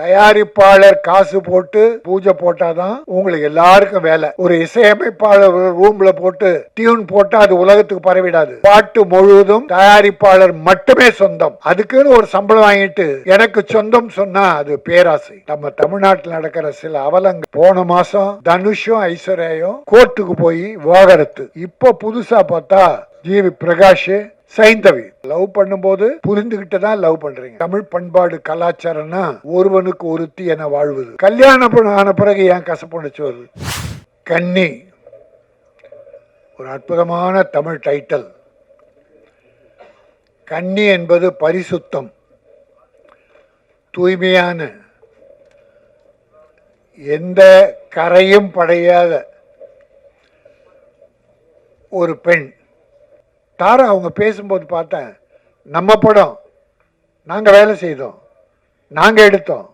தயாரிப்பாளர் காசு போட்டு பூஜை போட்டாதான் உங்களுக்கு எல்லாருக்கும் வேலை. ஒரு இசையமைப்பாளர் ரூம்ல போட்டு டியூன் போட்டா அது உலகத்துக்கு பரவிடாது. பாட்டு முழுவதும் தயாரிப்பாளர் மட்டுமே சொந்தம். அதுக்குன்னு ஒரு சம்பளம் வாங்கிட்டு எனக்கு சொந்தம் சொன்னா அது பேராசை. நம்ம தமிழ்நாட்டில் நடக்கிற சில அவலங்கள். போன மாசம் தனுஷும் ஐஸ்வர்யாயும் கோர்ட்டுக்கு போய் விவாகரத்து. இப்போ புதுசா பார்த்தா ஜிவி பிரகாஷ் சைந்தவி. லவ் பண்ணும்போது புரிந்துகிட்டு தான் லவ் பண்றீங்க. தமிழ் பண்பாடு கலாச்சாரம்னா ஒருவனுக்கு ஒருத்தி என வாழ்வது. கல்யாணம் ஆன பிறகு ஏன் கசப்புணுச்சு வருது? கன்னி. ஒரு அற்புதமான தமிழ் டைட்டில் கன்னி என்பது பரிசுத்தம். தூய்மையான. எந்த கரையும் படையாத ஒரு பெண். தாரா அவங்க பேசும்போது பார்த்தேன் நம்ம படம் நாங்கள் வேலை செய்தோம் நாங்கள் எடுத்தோம்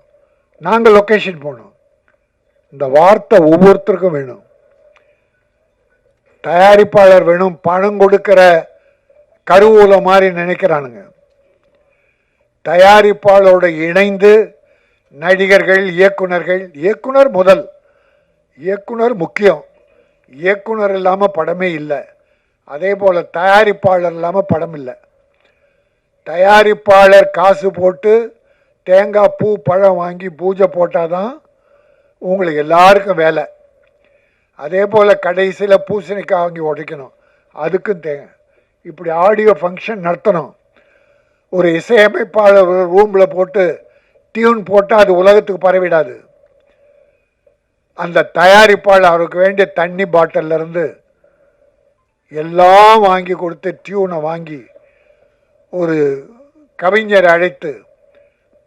நாங்கள் லொக்கேஷன் போனோம். இந்த வார்த்தை ஒவ்வொருத்தருக்கும் வேணும். தயாரிப்பாளர் வேணும் பணம் கொடுக்கிற கருவூல மாதிரி நினைக்கிறானுங்க. தயாரிப்பாளரோட இணைந்து நடிகர்கள் இயக்குனர்கள் இயக்குனர் முதல். இயக்குனர் முக்கியம். இயக்குனர் இல்லாமல் படமே இல்லை. அதே போல் தயாரிப்பாளர் இல்லாமல் படம் இல்லை. தயாரிப்பாளர் காசு போட்டு தேங்காய் பூ பழம் வாங்கி பூஜை போட்டால் தான் உங்களுக்கு எல்லாருக்கும் வேலை. அதே போல் கடைசியில் பூசணிக்காய் வாங்கி உடைக்கணும். அதுக்கும் தேங்க. இப்படி ஆடியோ ஃபங்க்ஷன் நடத்தணும். ஒரு இசையமைப்பாளர் ரூமில் போட்டு டியூன் போட்டால் அது உலகத்துக்கு பரவிடாது. அந்த தயாரிப்பாளர் அவருக்கு வேண்டிய தண்ணி பாட்டல்லேருந்து எல்லாம் வாங்கி கொடுத்து டியூனை வாங்கி ஒரு கவிஞரை அழைத்து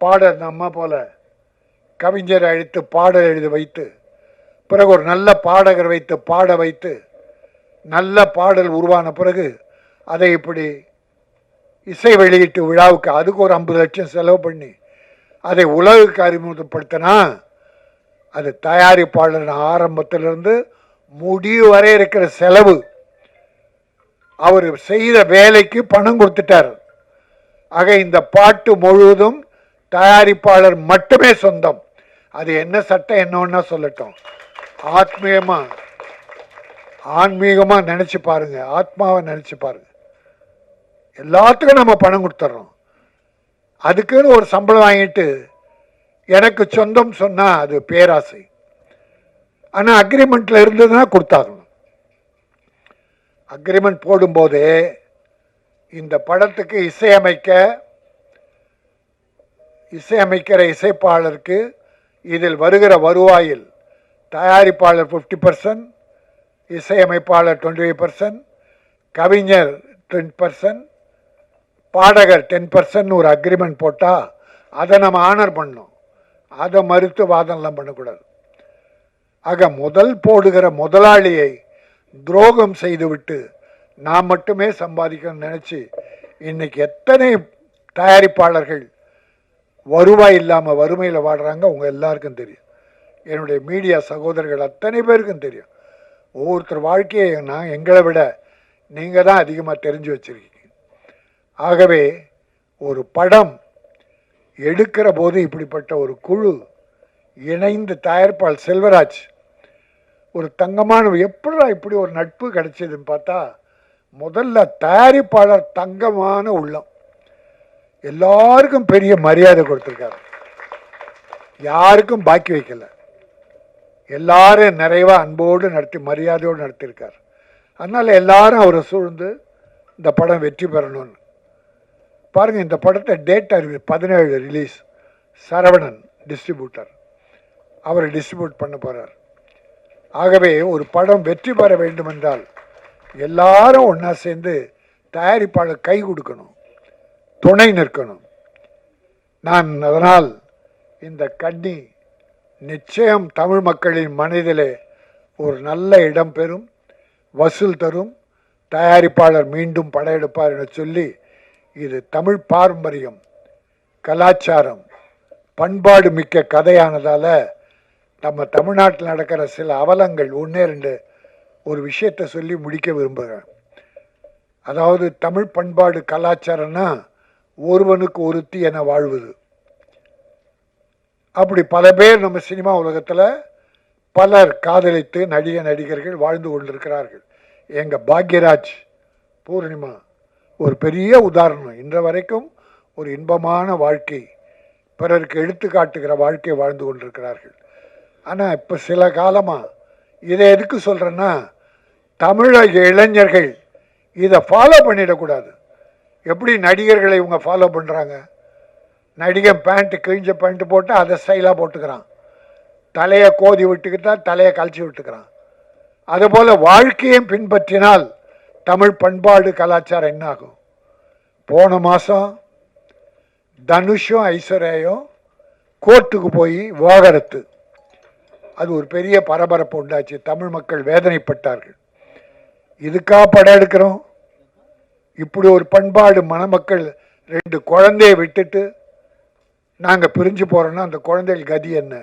பாடல் நம்ம போல கவிஞரை அழைத்து பாடல் எழுதி வைத்து பிறகு ஒரு நல்ல பாடகர் வைத்து பாட வைத்து நல்ல பாடல் உருவான பிறகு அதை இப்படி இசை வெளியீட்டு விழாவுக்கு அதுக்கு ஒரு ஐம்பது லட்சம் செலவு பண்ணி அதை உலகுக்கு அறிமுகப்படுத்தினா அது தயாரிப்பாளர் ஆரம்பத்திலிருந்து முடிவு வரை இருக்கிற செலவு அவர் செய்த வேலைக்கு பணம் கொடுத்துட்டார். ஆக இந்த பாட்டு முழுவதும் தயாரிப்பாளர் மட்டுமே சொந்தம். அது என்ன சட்டம் என்னன்னா சொல்லட்டும். ஆத்மீகமாக ஆன்மீகமாக நினச்சி பாருங்க. ஆத்மாவை நினச்சி பாருங்க. எல்லாத்துக்கும் நம்ம பணம் கொடுத்துட்றோம் அதுக்குன்னு ஒரு சம்பளம் வாங்கிட்டு எனக்கு சொந்தம் சொன்னால் அது பேராசை. ஆனால் அக்ரிமெண்ட்டில் இருந்ததுன்னா கொடுத்தாகணும். அக்ரிமெண்ட் போடும்போதே இந்த படத்துக்கு இசையமைக்க இசையமைக்கிற இசைப்பாளருக்கு இதில் வருகிற வருவாயில் தயாரிப்பாளர் ஃபிஃப்டி பர்சன்ட் இசையமைப்பாளர் டுவெண்ட்டி ஃபைவ் பர்சன்ட் கவிஞர் டென் பர்சன்ட் பாடகர் டென் பர்சன்ட் ஒரு அக்ரிமெண்ட் போட்டால் அதை நம்ம ஆனர் பண்ணோம் அதை மறுத்து வாதம்லாம் பண்ணக்கூடாது. ஆக முதல் போடுகிற முதலாளியை துரோகம் செய்துவிட்டு நான் மட்டுமே சம்பாதிக்கணும்னு நினச்சி இன்னைக்கு எத்தனை தயாரிப்பாளர்கள் வருவாய் இல்லாமல் வறுமையில் வாடுறாங்க அவங்க எல்லாருக்கும் தெரியும். என்னுடைய மீடியா சகோதரர்கள் அத்தனை பேருக்கும் தெரியும். ஒவ்வொருத்தர் வாழ்க்கையை நான் எங்களை விட நீங்கள் தான் அதிகமாக தெரிஞ்சு வச்சிருக்கீங்க. ஆகவே ஒரு படம் எடுக்கிற போது இப்படிப்பட்ட ஒரு குழு இணைந்து தயாரிப்பாளர் செல்வராஜ் ஒரு தங்கமான எப்படிடா இப்படி ஒரு நட்பு கிடைச்சதுன்னு பார்த்தா முதல்ல தயாரிப்பாளர் தங்கமான உள்ளம். எல்லாருக்கும் பெரிய மரியாதை கொடுத்துருக்காரு. யாருக்கும் பாக்கி வைக்கல. எல்லாரும் நிறைவாக அன்போடு நடத்தி மரியாதையோடு நடத்தியிருக்கார். அதனால் எல்லாரும் அவரை சூழ்ந்து இந்த படம் வெற்றி பெறணும்னு. பாருங்கள் இந்த படத்தை டேட் அறிவி பதினேழு ரிலீஸ் சரவணன் டிஸ்ட்ரிபியூட்டர் அவர் டிஸ்ட்ரிபியூட் பண்ண போகிறார் ஆகவே ஒரு படம் வெற்றி பெற வேண்டுமென்றால் எல்லாரும் ஒன்றா சேர்ந்து தயாரிப்பாளர் கை கொடுக்கணும் துணை நிற்கணும். நான் அதனால் இந்த கண்ணி நிச்சயம் தமிழ் மக்களின் மனதிலே ஒரு நல்ல இடம் பெறும் வசூல் தரும் தயாரிப்பாளர் மீண்டும் படையெடுப்பார் என சொல்லி இது தமிழ் பாரம்பரியம் கலாச்சாரம் பண்பாடு மிக்க கதையானதால் நம்ம தமிழ்நாட்டில் நடக்கிற சில அவலங்கள் ஒன்றே ரெண்டு ஒரு விஷயத்தை சொல்லி முடிக்க விரும்புகிறேன். அதாவது தமிழ் பண்பாடு கலாச்சாரம்னா ஒருவனுக்கு ஒருத்தி என வாழ்வது. அப்படி பல பேர் நம்ம சினிமா உலகத்தில் பலர் காதலித்து நடிக நடிகர்கள் வாழ்ந்து கொண்டிருக்கிறார்கள். எங்கள் பாக்யராஜ் பூர்ணிமா ஒரு பெரிய உதாரணம். இன்ற வரைக்கும் ஒரு இன்பமான வாழ்க்கை பிறருக்கு எடுத்துக்காட்டுகிற வாழ்க்கை வாழ்ந்து கொண்டிருக்கிறார்கள். ஆனால் இப்போ சில காலமாக இதை எதுக்கு சொல்கிறேன்னா தமிழக இளைஞர்கள் இதை ஃபாலோ பண்ணிடக்கூடாது. எப்படி நடிகர்களை இவங்க ஃபாலோ பண்ணுறாங்க நடிகன் பேண்ட்டு கிழிஞ்ச பேண்ட்டு போட்டு அதை ஸ்டைலாக போட்டுக்கிறான். தலையை கோதி விட்டுக்கிட்டா தலையை கழிச்சு விட்டுக்கிறான். அதுபோல் வாழ்க்கையும் பின்பற்றினால் தமிழ் பண்பாடு கலாச்சாரம் என்ன ஆகும்? போன மாதம் தனுஷும் ஐஸ்வர்யாயும் கோர்ட்டுக்கு போய் விவாகரத்து. அது ஒரு பெரிய பரபரப்பு உண்டாச்சு. தமிழ் மக்கள் வேதனைப்பட்டார்கள். இதுக்கா படம் எடுக்கிறோம்? இப்படி ஒரு பண்பாடு மணமக்கள் ரெண்டு குழந்தைய விட்டுட்டு நாங்கள் பிரிஞ்சு போகிறோன்னா அந்த குழந்தைகள் கதி என்ன?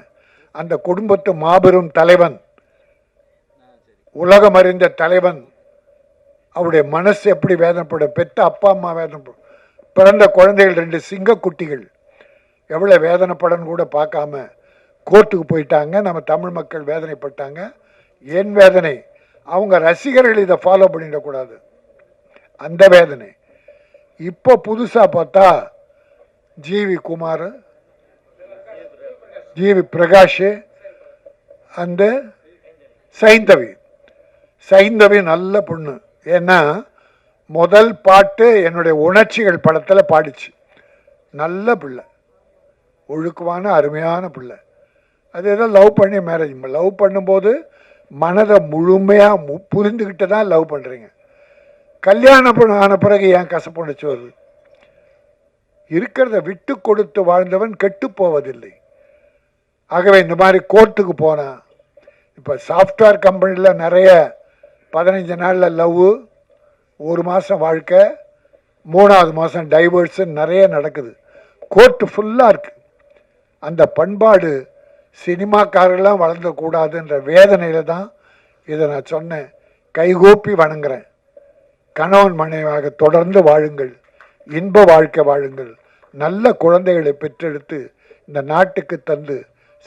அந்த குடும்பத்து மாபெரும் தலைவன் உலகம் அறிந்த தலைவன் அவருடைய மனசு எப்படி வேதனைப்படும்? பெத்த அப்பா அம்மா வேதனைப்படும். பிறந்த குழந்தைகள் ரெண்டு சிங்கக்குட்டிகள். எவ்வளோ வேதனைப்படன்னு கூட பார்க்காம கோர்ட்டுக்கு போயிட்டாங்க நம்ம தமிழ் மக்கள் வேதனைப்பட்டாங்க. ஏன் வேதனை அவங்க ரசிகர்கள் இதை ஃபாலோ பண்ணிடக்கூடாது. அந்த வேதனை. இப்போ புதுசாக பார்த்தா ஜிவி குமார் ஜிவி பிரகாஷ் அந்த சைந்தவி. சைந்தவி நல்ல பொண்ணு. ஏன்னா முதல் பாட்டு என்னுடைய உணர்ச்சிகள் படத்தில் பாடிச்சு. நல்ல பிள்ளை. ஒழுக்கமான அருமையான பிள்ளை. அது ஏதோ லவ் பண்ணி மேரேஜ் லவ் பண்ணும்போது மனதை முழுமையாக மு புரிந்துக்கிட்டு தான் லவ் பண்ணுறீங்க கல்யாணம் பண்ண ஆன பிறகு ஏன் கசப்புணுச்சு வருது? இருக்கிறத விட்டு கொடுத்து வாழ்ந்தவன் கெட்டு போவதில்லை. ஆகவே இந்த மாதிரி கோர்ட்டுக்கு போனான் இப்போ சாஃப்ட்வேர் கம்பெனியில் நிறைய பதினஞ்சு நாளில் லவ் ஒரு மாதம் வாழ்க்கை மூணாவது மாதம் டைவர்ஸு நிறைய நடக்குது. கோர்ட்டு ஃபுல்லாக இருக்குது அந்த பண்பாடு சினிமாக்காரெல்லாம் வளர்ந்தக்கூடாதுன்ற வேதனையில் தான் இதை நான் சொன்னேன். கைகூப்பி வணங்குறேன். கணவன் மனைவியாக தொடர்ந்து வாழுங்கள். இன்ப வாழ்க்கை வாழுங்கள். நல்ல குழந்தைகளை பெற்றெடுத்து இந்த நாட்டுக்கு தந்து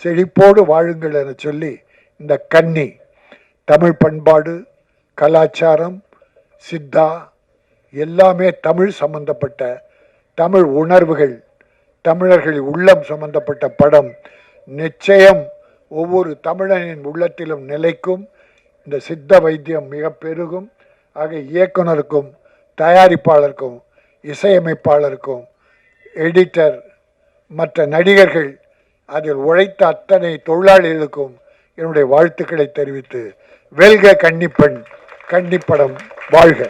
செழிப்போடு வாழுங்கள் என சொல்லி இந்த கன்னி தமிழ் பண்பாடு கலாச்சாரம் சித்தா எல்லாமே தமிழ் சம்பந்தப்பட்ட தமிழ் உணர்வுகள் தமிழர்கள் உள்ளம் சம்பந்தப்பட்ட படம் நிச்சயம் ஒவ்வொரு தமிழனின் உள்ளத்திலும் நிலைக்கும் இந்த சித்த வைத்தியம் மிக பெருகும் ஆக இயக்குனருக்கும் தயாரிப்பாளருக்கும் இசையமைப்பாளருக்கும் எடிட்டர் மற்ற நடிகர்கள் அதில் உழைத்த அத்தனை தொழிலாளிகளுக்கும் என்னுடைய வாழ்த்துக்களை தெரிவித்து வெல்க கன்னிப்பெண் கன்னிப்படம் வாழ்க.